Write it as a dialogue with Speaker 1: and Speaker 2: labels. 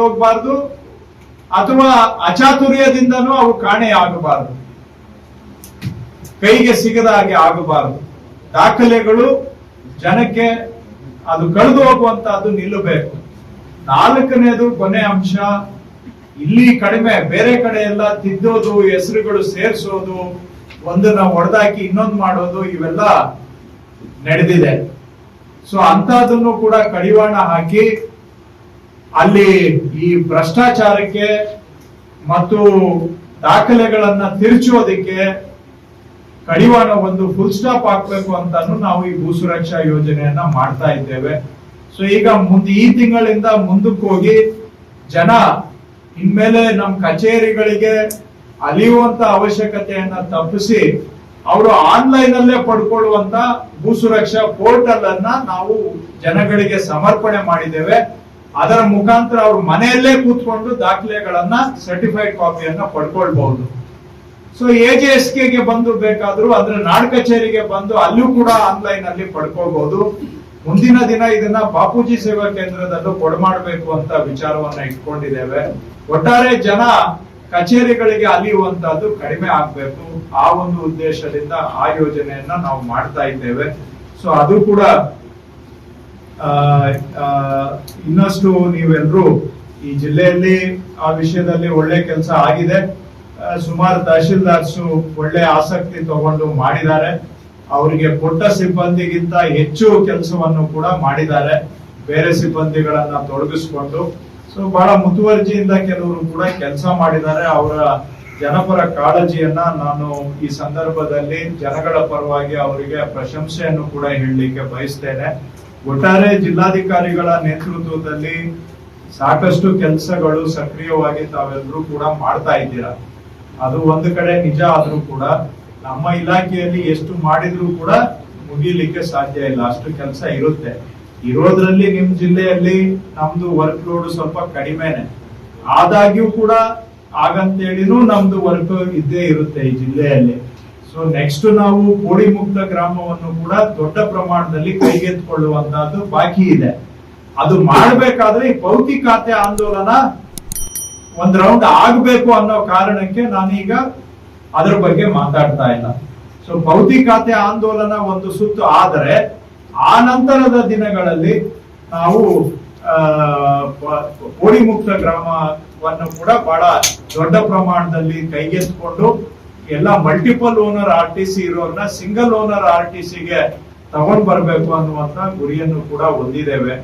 Speaker 1: ಹೋಗ್ಬಾರ್ದು ಅಥವಾ ಅಚಾತುರ್ಯದಿಂದನೂ ಅವು ಕಾಣೆ ಆಗಬಾರದು ಕೈಗೆ ಸಿಗದ ಹಾಗೆ ಆಗಬಾರದು. ದಾಖಲೆಗಳು ಜನಕ್ಕೆ ಅದು ಕಳೆದು ಹೋಗುವಂತಹದ್ದು ನಿಲ್ಲಬೇಕು. ನಾಲ್ಕನೇದು ಕೊನೆ ಅಂಶ, ಇಲ್ಲಿ ಕಡಿಮೆ, ಬೇರೆ ಕಡೆ ಎಲ್ಲ ತಿದ್ದೋದು, ಹೆಸರುಗಳು ಸೇರಿಸೋದು, ಒಂದನ್ನ ಹೊಡೆದಾಕಿ ಇನ್ನೊಂದು ಮಾಡೋದು, ಇವೆಲ್ಲ ನಡೆದಿದೆ. ಸೊ ಅಂತದನ್ನು ಕೂಡ ಕಡಿವಾಣ ಹಾಕಿ ಅಲ್ಲಿ ಈ ಭ್ರಷ್ಟಾಚಾರಕ್ಕೆ ಮತ್ತು ದಾಖಲೆಗಳನ್ನ ತಿರುಚೋದಕ್ಕೆ ಕಡಿವಾಣ ಒಂದು ಫುಲ್ ಸ್ಟಾಪ್ ಹಾಕ್ಬೇಕು ಅಂತಾನು ನಾವು ಈ ಭೂ ಸುರಕ್ಷಾ ಯೋಜನೆಯನ್ನ ಮಾಡ್ತಾ ಇದ್ದೇವೆ. ಸೊ ಈಗ ಮುಂದೆ ಈ ತಿಂಗಳಿಂದ ಮುಂದಕ್ಕೆ ಹೋಗಿ ಜನ ಇನ್ಮೇಲೆ ನಮ್ಮ ಕಚೇರಿಗಳಿಗೆ ಅಲಿಯುವಂತ ಅವಶ್ಯಕತೆಯನ್ನ ತಪ್ಪಿಸಿ ಅವರು ಆನ್ಲೈನ್ ಅಲ್ಲೇ ಪಡ್ಕೊಳ್ಳುವಂತ ಭೂ ಸುರಕ್ಷಾ ಪೋರ್ಟಲ್ ಅನ್ನ ನಾವು ಜನಗಳಿಗೆ ಸಮರ್ಪಣೆ ಮಾಡಿದ್ದೇವೆ. ಅದರ ಮುಖಾಂತರ ಅವ್ರ ಮನೆಯಲ್ಲೇ ಕೂತ್ಕೊಂಡು ದಾಖಲೆಗಳನ್ನ ಸರ್ಟಿಫೈಡ್ ಕಾಪಿಯನ್ನ ಪಡ್ಕೊಳ್ಬಹುದು. ಸೊ ಎ ಜೆ ಎಸ್ ಕೆಗೆ ಬಂದು ಬೇಕಾದ್ರೂ ಅಂದ್ರೆ ನಾಡ್ ಕಚೇರಿಗೆ ಬಂದು ಅಲ್ಲೂ ಕೂಡ ಆನ್ಲೈನ್ ಅಲ್ಲಿ ಪಡ್ಕೋಬಹುದು ಮುಂದಿನ ದಿನ ಇದನ್ನ ಬಾಪೂಜಿ ಸೇವಾ ಕೇಂದ್ರದಲ್ಲೂ ಕೊಡಮಾಡಬೇಕು ಅಂತ ವಿಚಾರವನ್ನ ಇಟ್ಕೊಂಡಿದ್ದೇವೆ. ಒಟ್ಟಾರೆ ಜನ ಕಚೇರಿಗಳಿಗೆ ಅಲಿಯುವಂತಹದ್ದು ಕಡಿಮೆ ಆಗ್ಬೇಕು. ಆ ಒಂದು ಉದ್ದೇಶದಿಂದ ಆ ಯೋಜನೆಯನ್ನ ನಾವು ಮಾಡ್ತಾ ಇದ್ದೇವೆ. ಸೊ ಅದು ಕೂಡ ಇನ್ನಷ್ಟು ನೀವೆಲ್ಲರೂ ಈ ಜಿಲ್ಲೆಯಲ್ಲಿ ಆ ವಿಷಯದಲ್ಲಿ ಒಳ್ಳೆ ಕೆಲಸ ಆಗಿದೆ. ಸುಮಾರು ತಹಶೀಲ್ದಾರ್ಸು ಒಳ್ಳೆ ಆಸಕ್ತಿ ತಗೊಂಡು ಮಾಡಿದ್ದಾರೆ. ಅವರಿಗೆ ಕೊಟ್ಟ ಸಿಬ್ಬಂದಿಗಿಂತ ಹೆಚ್ಚು ಕೆಲಸವನ್ನು ಕೂಡ ಮಾಡಿದ್ದಾರೆ. ಬೇರೆ ಸಿಬ್ಬಂದಿಗಳನ್ನ ತೊಡಗಿಸ್ಕೊಂಡು. ಸೊ ಬಹಳ ಮುತುವರ್ಜಿಯಿಂದ ಕೆಲವರು ಕೂಡ ಕೆಲಸ ಮಾಡಿದ್ದಾರೆ. ಅವರ ಜನಪರ ಕಾಳಜಿಯನ್ನ ನಾನು ಈ ಸಂದರ್ಭದಲ್ಲಿ ಜನಗಳ ಪರವಾಗಿ ಅವರಿಗೆ ಪ್ರಶಂಸೆಯನ್ನು ಕೂಡ ಹೇಳಲಿಕ್ಕೆ ಬಯಸ್ತೇನೆ. ಒಟ್ಟಾರೆ ಜಿಲ್ಲಾಧಿಕಾರಿಗಳ ನೇತೃತ್ವದಲ್ಲಿ ಸಾಕಷ್ಟು ಕೆಲಸಗಳು ಸಕ್ರಿಯವಾಗಿ ತಾವೆಲ್ಲರೂ ಕೂಡ ಮಾಡ್ತಾ ಇದ್ದೀರಾ? ಅದು ಒಂದು ಕಡೆ ನಿಜ ಆದ್ರೂ ಕೂಡ ನಮ್ಮ ಇಲಾಖೆಯಲ್ಲಿ ಎಷ್ಟು ಮಾಡಿದ್ರೂ ಕೂಡ ಮುಗಿಲಿಕ್ಕೆ ಸಾಧ್ಯ ಇಲ್ಲ, ಅಷ್ಟು ಕೆಲಸ ಇರುತ್ತೆ. ಇರೋದ್ರಲ್ಲಿ ನಿಮ್ ಜಿಲ್ಲೆಯಲ್ಲಿ ನಮ್ದು ವರ್ಕ್ ಲೋಡ್ ಸ್ವಲ್ಪ ಕಡಿಮೆನೆ. ಆದಾಗ್ಯೂ ಕೂಡ ಹಾಗಂತೇಳಿನೂ ನಮ್ದು ವರ್ಕ್ ಇದ್ದೇ ಇರುತ್ತೆ ಈ ಜಿಲ್ಲೆಯಲ್ಲಿ. ಸೊ ನೆಕ್ಸ್ಟ್ ನಾವು ಕೋಳಿ ಮುಕ್ತ ಗ್ರಾಮವನ್ನು ಕೂಡ ದೊಡ್ಡ ಪ್ರಮಾಣದಲ್ಲಿ ಕೈಗೆತ್ತಿಕೊಳ್ಳುವಂತಹದ್ದು ಬಾಕಿ ಇದೆ. ಅದು ಮಾಡಬೇಕಾದ್ರೆ ಈ ಪೌತಿ ಖಾತೆ ಆಂದೋಲನ ಒಂದ್ ರೌಂಡ್ ಆಗ್ಬೇಕು ಅನ್ನೋ ಕಾರಣಕ್ಕೆ ನಾನೀಗ ಅದ್ರ ಬಗ್ಗೆ ಮಾತಾಡ್ತಾ ಇಲ್ಲ. ಸೊ ಪೌತಿ ಖಾತೆ ಆಂದೋಲನ ಒಂದು ಸುತ್ತು ಆದರೆ ಆ ನಂತರದ ದಿನಗಳಲ್ಲಿ ನಾವು ಕೋಡಿ ಮುಕ್ತ ಗ್ರಾಮವನ್ನು ಕೂಡ ಬಹಳ ದೊಡ್ಡ ಪ್ರಮಾಣದಲ್ಲಿ ಕೈಗೆತ್ತಿಕೊಂಡು ಎಲ್ಲ multiple owner R T C ಇರೋರ್ನ single owner R T ಸಿಗೆ ತಗೊಂಡ್ ಬರ್ಬೇಕು ಅನ್ನುವಂತ ಗುರಿಯನ್ನು ಕೂಡ ಹೊಂದಿದ್ದೇವೆ.